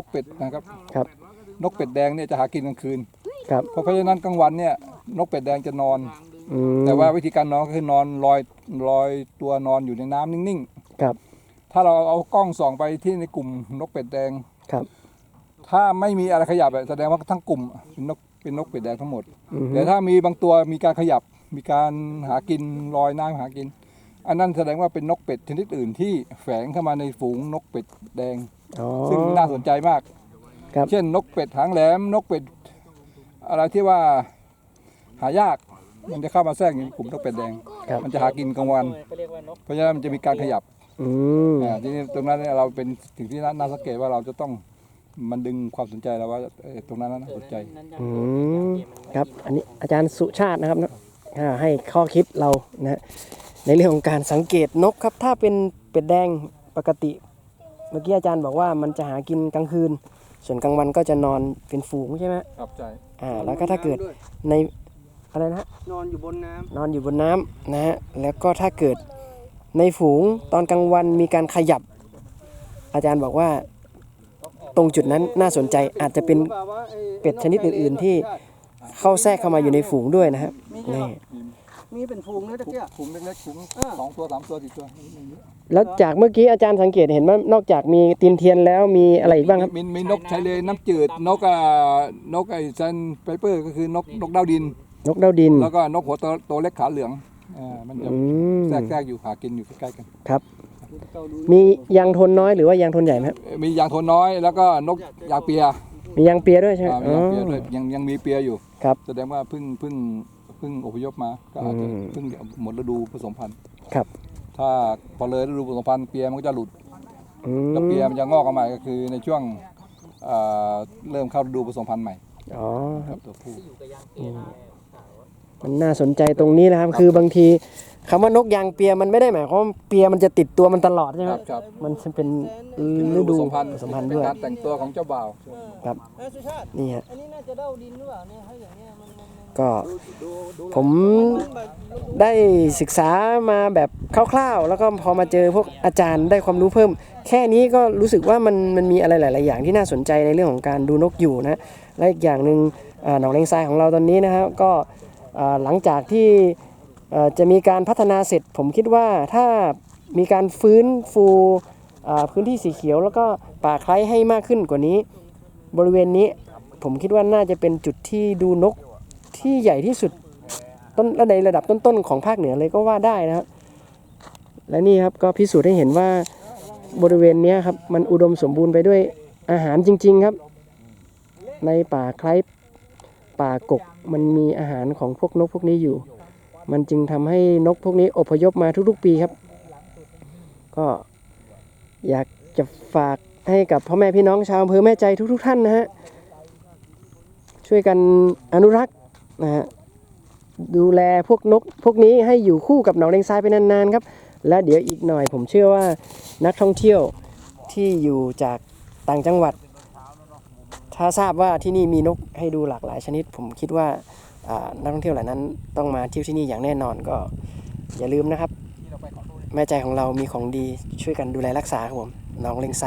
นกเป็ดนะครับ ครับ นกเป็ดแดงเนี่ยจะหากินกลางคืน ครับ เพราะเพราะฉะนั้นกลางวันเนี่ยนกเป็ดแดงจะนอน อืมแต่ว่าวิธีการนอนก็คือนอนลอยลอยตัวนอนอยู่ในน้ำนิ่งครับ ๆ ถ้าเราเอากล้องส่องไปที่ในกลุ่มนกเป็ดแดง ครับ ถ้าไม่มีอะไรขยับอะแสดงว่าทั้งกลุ่มเป็นนกเป็นนกเป็ดแดงทั้งหมด อืมแต่ถ้ามีบางตัวมีการขยับมีการหากินลอยน้ำหากิน อันนั้นแสดงว่าเป็นนกเป็ดชนิดอื่นที่แฝงเข้ามาในฝูงนกเป็ดแดง อ๋อ ซึ่งน่าสนใจมาก ครับ เช่นนกเป็ดหางแหลม นกเป็ด อะไรที่ว่าหายาก มันจะเข้ามาแทรกอยู่ในกลุ่มนกเป็ดแดง ครับ มันจะหากินกลางวัน เพราะฉะนั้นมันจะมีการขยับอืมอ่าทีนี้ตรงนั้นเนี่ยเราเป็นสิ่งที่น่าน่าสังเกตว่าเราจะต้องมันดึงความสนใจเราว่าเอ่อตรงนั้นน่าสนใจ อืมครับ อันนี้อาจารย์สุชาตินะครับเนอะอ่าให้ข้อคิดเรานะฮะในเรื่องของการสังเกตนกครับ ถ้าเป็นเป็ดแดงปกติ เมื่อกี้อาจารย์บอกว่ามันจะหากินกลางคืน ส่วนกลางวันก็จะนอนเป็นฝูงใช่ไหมครับใจอ่า แล้วก็ถ้าเกิดในอะไรนะฮะนอนอยู่บนน้ำนอนอยู่บนน้ำนะฮะแล้วก็ถ้าเกิดในฝูงตอนกลางวันมีการขยับ อาจารย์บอกว่าตรงจุดนั้นน่าสนใจอาจจะเป็นเป็ดชนิดอื่น ๆ ที่เข้าแทรกเข้ามาอยู่ในฝูงด้วยนะครับนี่ มีเป็นฟูงเลยตะเกียบ ถุงเล็กๆถุงเออ สองตัวสามตัวสี่ตัวแล้วจากเมื่อกี้อาจารย์สังเกตเห็นว่านอกจากมีตีนเทียนแล้วมีอะไรอีกบ้างครับ มีมีนกชายเลนน้ำจืด นกอ่านกไอ้ซันไพเปอร์ก็คือนกนกดาวดิน นกดาวดินแล้วก็นกหัวโตโตเล็กขาเหลืองอ่ามันจะอืมแทรกแทรกอยู่หากินอยู่ใกล้ๆกันครับ มียางทนน้อยหรือว่ายางทนใหญ่ไหมครับมียางโทนน้อยแล้วก็นกยางเปียมียางเปียด้วยใช่ไหมอ่ามียางเปียด้วยยังยังมีเปียอยู่ ครับ แสดงว่าเพิ่งเพิ่ง เพิ่งอพยพมาก็อาจจะอืม เพิ่งหมดฤดูผสมพันธุ์ ครับถ้าพอเลยฤดูผสมพันธุ์เปียมันก็จะหลุดอืมแล้วเปียมันจะงอกออกมาใหม่ก็คือในช่วงอ่าเริ่มเข้าฤดูผสมพันธุ์ใหม่อ๋อครับ ตัวผู้ มันน่าสนใจตรงนี้นะครับ คือบางที คำว่านกยางเปียมันไม่ได้หมายความว่าเปียมันจะติดตัวมันตลอดใช่ไหมครับครับมันจะเป็นฤดูผสมพันธุ์ผสมพันธุ์เป็นด้วย การแต่งตัวของเจ้าบ่าวครับ เอ้ยสุชาติ นี่ฮะอันนี้น่าจะเด้าดินหรือเปล่าเนี่ยถ้าอย่างเงี้ยมันมันมันก็ดูดูผมมันแบบได้ศึกษามาแบบคร่าวๆ แล้วก็พอมาเจอพวกอาจารย์ได้ความรู้เพิ่ม แค่นี้ก็รู้สึกว่ามันมันมีอะไรหลาย ๆ อย่างที่น่าสนใจในเรื่องของการดูนกอยู่นะและอีกอย่างหนึ่งอ่าหนองเลงทรายของเราตอนนี้นะครับก็อ่าหลังจากที่เอ่อ จะมีการพัฒนาเสร็จผมคิดว่าถ้ามีการฟื้นฟูพื้นที่สีเขียว แล้วก็ป่าไคล้ให้มากขึ้นกว่านี้ บริเวณนี้ผมคิดว่าน่าจะเป็นจุดที่ดูนกที่ใหญ่ที่สุดต้นในระดับต้นๆของภาคเหนือเลยก็ว่าได้นะครับและนี่ครับก็พิสูจน์ให้เห็นว่าบริเวณนี้ครับมันอุดมสมบูรณ์ไปด้วยอาหารจริง ๆครับ ในป่าไคล้ป่ากกมันมีอาหารของพวกนกพวกนี้อยู่ มันจึงทำให้นกพวกนี้อพยพมาทุกๆปีครับ ก็อยากจะฝากให้กับพ่อแม่พี่น้องชาวอำเภอแม่ใจทุกๆท่านนะฮะช่วยกันอนุรักษ์นะฮะดูแลพวกนกพวกนี้ให้อยู่คู่กับหนองเลงทรายไปนานๆครับ และเดี๋ยวอีกหน่อยผมเชื่อว่านักท่องเที่ยวที่อยู่จากต่างจังหวัด ถ้าทราบว่าที่นี่มีนกให้ดูหลากหลายชนิด ผมคิดว่า นักท่องเที่ยวเหล่านั้นต้องมาเที่ยวที่นี่อย่างแน่นอนก็อย่าลืมนะครับ แม่ใจของเรามีของดีช่วยกันดูแลรักษาครับผมน้องเลงไซ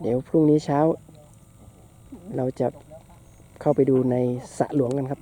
เดี๋ยวพรุ่งนี้เช้า เราจะเข้าไปดูในสระหลวงกันครับ